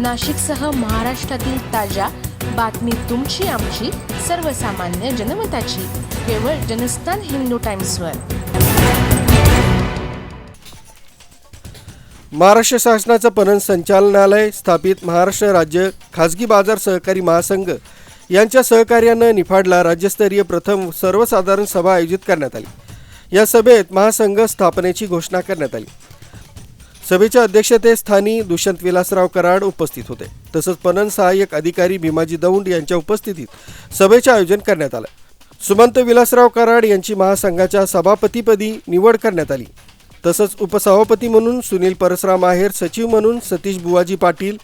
नाशिकसह महाराष्ट्रातील ताज्या बातमी तुमची आमची सर्वसामान्य जनमताची. केवळ जनस्थान हिंदू टाइम्सवर. महाराष्ट्र शासनाचं पणन संचालनालय स्थापित महाराष्ट्र राज्य खाजगी बाजार सहकारी महासंघ यांच्या सहकार्यानं निफाडला राज्यस्तरीय प्रथम सर्वसाधारण सभा आयोजित करण्यात आली. या सभेत महासंघ स्थापनेची घोषणा करण्यात आली. सभेच्या अध्यक्षतेस्थानी दुष्यंत विलासराव कराड उपस्थित होते. तसंच पणन सहाय्यक अधिकारी भीमाजी दौंड यांच्या उपस्थितीत सभेचे आयोजन करण्यात आलं. सुमंत विलासराव कराड यांची महासंघाच्या सभापतीपदी निवड करण्यात आली. तसंच उपसभापती म्हणून सुनील परसराम आहेर सचिव म्हणून सतीश बुवाजी पाटील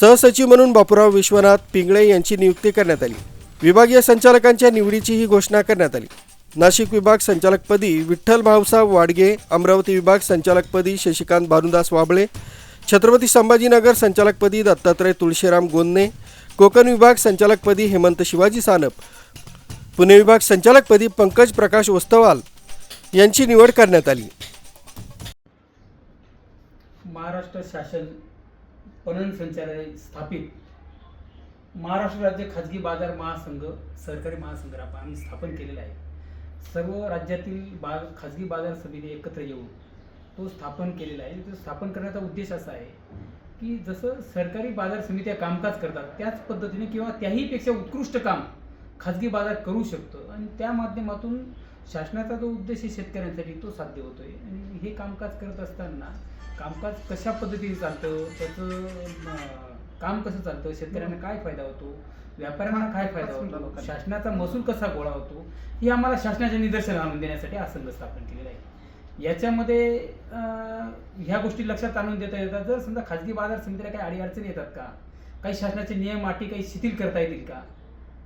सहसचिव म्हणून बापूराव विश्वनाथ पिंगळे यांची नियुक्ती करण्यात आली. विभागीय संचालकांच्या निवडीची ही घोषणा करण्यात आली. नाशिक विभाग संचालकपदी विठ्ठल भाऊसाहेब वाडगे अमरावती विभाग संचालकपदी शशिकांत भानुदास वाबळे छत्रपती संभाजीनगर संचालकपदी दत्तात्रय तुळशीराम गोन्ने कोकण विभाग संचालकपदी हेमंत शिवाजी सानप पुणे विभाग संचालकपदी पंकज प्रकाश वस्तवाल यांची निवड करण्यात आली. महाराष्ट्र शासन पणन संचालय स्थापित. महाराष्ट्र राज्य खाजगी बाजार महासंघ सहकारी महासंघ आपण आम्ही स्थापन केलेला आहे. सर्व राज्यातील बा खाजगी बाजार समिती एकत्र येऊन तो स्थापन केलेला आहे. तो स्थापन करण्याचा उद्देश असा आहे की जसं सरकारी बाजार समित्या कामकाज करतात त्याच पद्धतीने किंवा त्याहीपेक्षा उत्कृष्ट काम खाजगी बाजार करू शकतो. आणि त्या माध्यमातून शासनाचा जो उद्देश आहे शेतकऱ्यांसाठी तो साध्य होतो आहे आणि हे कामकाज करत असताना कामकाज कशा पद्धतीने चालतं? त्याचं काम कसं चालतं? शेतकऱ्यांना काय फायदा होतो? व्यापाऱ्यांना काय फायदा होतो? शासनाचा महसूल कसा गोळा होतो? हे आम्हाला शासनाच्या निदर्शनाला आणून देण्यासाठी हा संघ स्थापन केलेला आहे. याच्यामध्ये ह्या गोष्टी लक्षात आणून देता येतात. जर समजा खाजगी बाजार समितीला काही अडीअडचणी येतात का? काही शासनाचे नियम अटी काही शिथिल करता येतील का?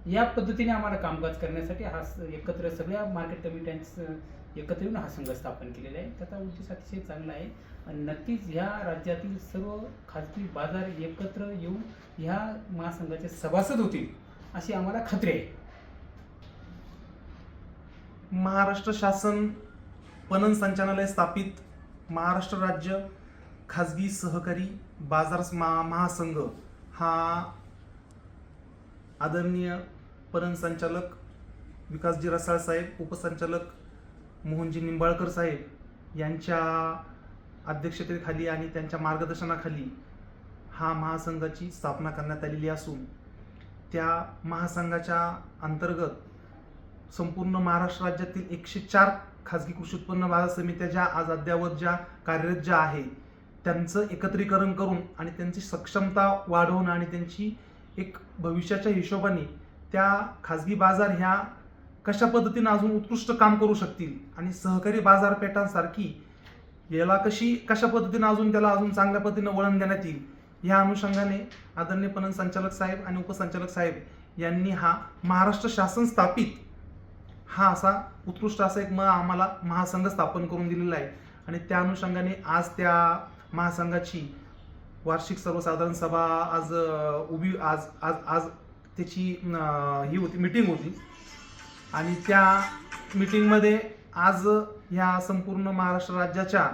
या पद्धतीने आम्हाला कामकाज करण्यासाठी हा एकत्र सगळ्या मार्केट कमिट्यांचं एकत्र येऊन हा संघ स्थापन केलेला आहे. त्याचा उद्देश अतिशय चांगला आहे. आणि नक्कीच ह्या राज्यातील सर्व खाजगी बाजार एकत्र येऊन ह्या महासंघाचे सभासद होतील अशी आम्हाला खात्री आहे. महाराष्ट्र शासन पणन संचालनालय स्थापित महाराष्ट्र राज्य खाजगी सहकारी बाजार महा महासंघ हा आदरणीय पणन संचालक विकासजी रसाळ साहेब उपसंचालक मोहनजी निंबाळकर साहेब यांच्या अध्यक्षतेखाली आणि त्यांच्या मार्गदर्शनाखाली हा महासंघाची स्थापना करण्यात आलेली असून त्या महासंघाच्या अंतर्गत संपूर्ण महाराष्ट्र राज्यातील एकशे चार खाजगी कृषी उत्पन्न बाजार समित्या ज्या आज अद्यावत ज्या कार्यरत ज्या आहे त्यांचं एकत्रीकरण करून आणि त्यांची सक्षमता वाढवून आणि त्यांची एक भविष्याच्या हिशोबाने त्या खाजगी बाजार ह्या कशा पद्धतीनं अजून उत्कृष्ट काम करू शकतील? आणि सहकारी बाजारपेठांसारखी याला कशी कशा पद्धतीनं अजून त्याला अजून चांगल्या पद्धतीनं वळण देण्यात येईल? या अनुषंगाने आदरणीय पणन संचालक साहेब आणि उपसंचालक साहेब यांनी हा महाराष्ट्र शासन स्थापित हा असा उत्कृष्ट असा एक म आम्हाला महासंघ स्थापन करून दिलेला आहे. आणि त्या अनुषंगाने आज त्या महासंघाची वार्षिक सर्वसाधारण सभा आज उभी आज आज आज त्याची ही होती मिटिंग होती. आणि त्या मिटिंगमध्ये आज ह्या संपूर्ण महाराष्ट्र राज्याच्या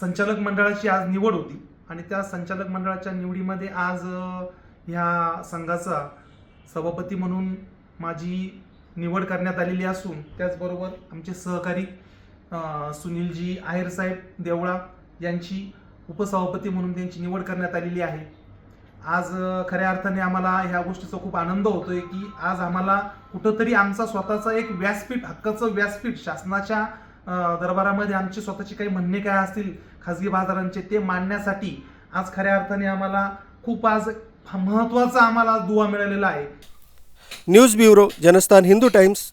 संचालक मंडळाची आज निवड होती. आणि त्या संचालक मंडळाच्या निवडीमध्ये आज ह्या संघाचा सभापती म्हणून माझी निवड करण्यात आलेली असून त्याचबरोबर आमचे सहकारी सुनीलजी आहेर साहेब देवळा यांची उपसभापती म्हणून त्यांची निवड करण्यात आलेली आहे. आज खऱ्या अर्थाने आम्हाला ह्या गोष्टीचा खूप आनंद होतोय की आज आम्हाला कुठंतरी आमचा स्वतःचा एक व्यासपीठ हक्काचं व्यासपीठ शासनाच्या दरबारामध्ये आमचे स्वतःचे काही म्हणणे काय असतील खाजगी बाजारांचे ते मांडण्यासाठी आज खऱ्या अर्थाने आम्हाला खूप आज महत्त्वाचा आम्हाला दुवा मिळालेला आहे. News bureau Janasthan Hindu Times.